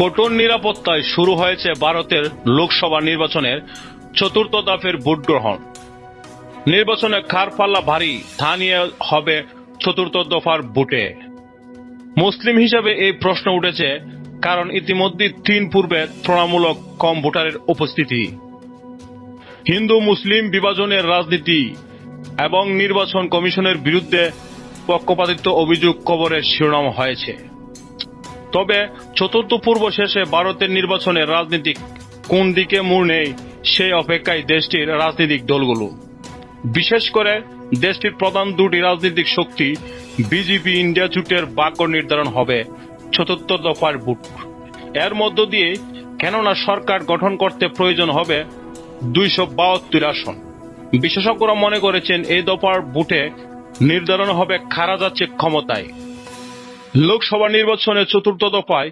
কঠোর নিরাপত্তায় শুরু হয়েছে ভারতের লোকসভা নির্বাচনের চতুর্থ দফের ভোট গ্রহণ। নির্বাচনে কার পাল্লা ভারী তা নিয়ে হবে চতুর্থ দফার ভোটে। মুসলিম হিসাবে এই প্রশ্ন উঠেছে, কারণ ইতিমধ্যে তিন পূর্বে তুলনামূলক কম ভোটারের উপস্থিতি। হিন্দু মুসলিম বিভাজনের রাজনীতি এবং নির্বাচন কমিশনের বিরুদ্ধে পক্ষপাতিত্ব অভিযোগ কবরের শিরোনাম হয়েছে। তবে চতুর্থ পূর্ব শেষে ভারতের নির্বাচনের রাজনীতি কোন দিকে মোড় নেই, সেই অপেক্ষায় দেশটির রাজনৈতিক দলগুলো। বিশেষ করে দেশটির প্রধান দুটি রাজনৈতিক শক্তি, বিজেপি ইন্ডিয়া জোটের বাক্য নির্ধারণ হবে চতুর্থ দফার ভোট। এর মধ্য দিয়ে কেননা সরকার গঠন করতে প্রয়োজন হবে দুইশো বাহাত্তর আসন। বিশেষজ্ঞরা মনে করেছেন এই দফার ভোটে নির্ধারণ হবে খারা যাচ্ছে ক্ষমতায়। লোকসভা নির্বাচনের চতুর্থ দফায়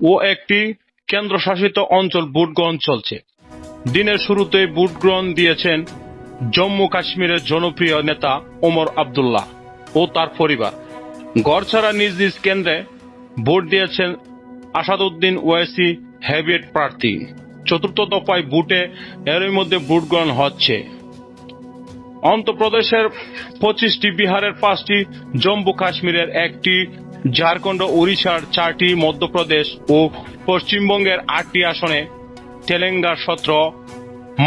ও একটি কেন্দ্রশাসিত অঞ্চল ভোট গ্রহণ চলছে। দিনের শুরুতে ভোট গ্রহণ দিয়েছেন জম্মু কাশ্মীরের জনপ্রিয় নেতা ওমর আবদুল্লাহ ও তার পরিবার। গড়ছাড়া নিজ নিজ কেন্দ্রে ভোট দিয়েছেন আসাদুদ্দিন ওয়াইসি হ্যাভিয়েট প্রার্থী। চতুর্থ দফায় ভোটে এরই মধ্যে ভোট গ্রহণ হচ্ছে। অন্ধ্রপ্রদেশের পঁচিশটি বিহারের পাঁচটি, জম্মু কাশ্মীরের একটি ঝাড়খণ্ড, ওড়িশার চারটি মধ্যপ্রদেশ ও পশ্চিমবঙ্গের আটটি আসনে তেলেঙ্গার সতেরো,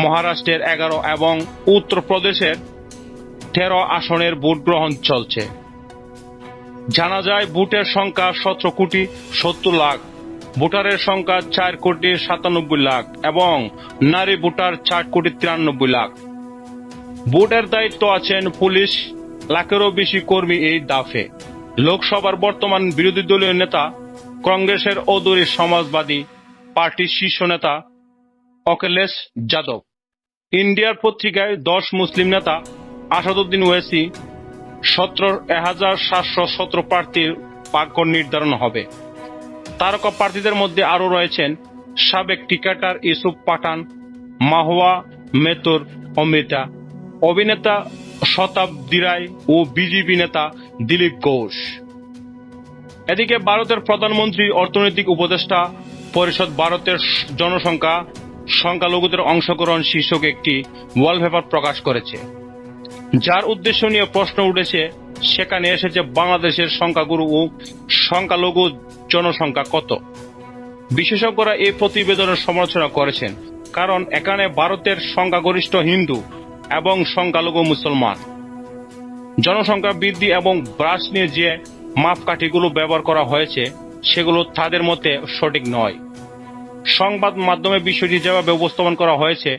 মহারাষ্ট্রের এগারো এবং উত্তরপ্রদেশের তেরো আসনের ভোট গ্রহণ চলছে। জানা যায়, ভোটের সংখ্যা সতেরো কোটি সত্তর লাখ, ভোটারের সংখ্যা চার কোটি সাতানব্বই লাখ এবং নারী ভোটার চার কোটি তিরানব্বই লাখ। ভোটের দায়িত্ব আছেন পুলিশ, লাখেরও বেশি কর্মী এই দাফে। লোকসভার বর্তমান বিরোধী দলীয় নেতা, কংগ্রেসের অদূরী সমাজবাদী পার্টির শীর্ষ নেতা অখিলেশ যাদব। ইন্ডিয়ার পত্রিকায় দশ মুসলিম নেতা, আসাদুদ্দিন ওয়েসি, সতেরো হাজার সাতশো সতেরো প্রার্থীর ভাগ্য নির্ধারণ হবে। তারকা প্রার্থীদের মধ্যে আরও রয়েছেন সাবেক ক্রিকেটার ইউসুফ পাঠান, মাহওয়া মেতর অমৃতা। অভিনেতা শতাব্দী রায় ও বিজেপি নেতা দিলীপ ঘোষ। এদিকে ভারতের প্রধানমন্ত্রী, অর্থনৈতিক উপদেষ্টা, পরিষদ ভারতের জনসংখ্যা, সংখ্যালঘুদের অংশগ্রহণ শীর্ষক একটি ওয়ালপেপার প্রকাশ করেছে। যার উদ্দেশ্য নিয়ে প্রশ্ন উঠেছে, সেখানে এসেছে বাংলাদেশের সংখ্যাগুরু ও সংখ্যালঘু জনসংখ্যা কত? বিশেষজ্ঞরা এই প্রতিবেদনের সমালোচনা করেছেন, কারণ এখানে ভারতের সংখ্যাগরিষ্ঠ হিন্দু এবং সংখ্যালঘু মুসলমান। জনসংখ্যা বৃদ্ধি এবং ব্রাশ নিয়ে যে মাপকাঠিগুলো ব্যবহার করা হয়েছে, সেগুলো তাদের মতে সঠিক নয়। সংবাদ মাধ্যমে বিষয়টি যেভাবে উপস্থাপন করা হয়েছে,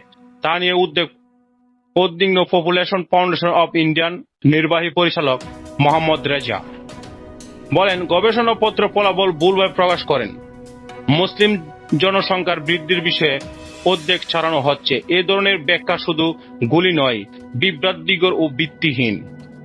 তা নিয়ে উদ্বেগ উদ্বিগ্ন পপুলেশন ফাউন্ডেশন অব ইন্ডিয়ান নির্বাহী পরিচালক মোহাম্মদ রেজা বলেন, গবেষণাপত্র ফলাফল ভুলভাবে প্রকাশ করেন। মুসলিম জনসংখ্যার বৃদ্ধির বিষয়ে উদ্বেগ ছড়ানো হচ্ছে। এ ধরনের ব্যাখ্যা শুধু গুলি নয়, বিভ্রান্তিকর ও ভিত্তিহীন।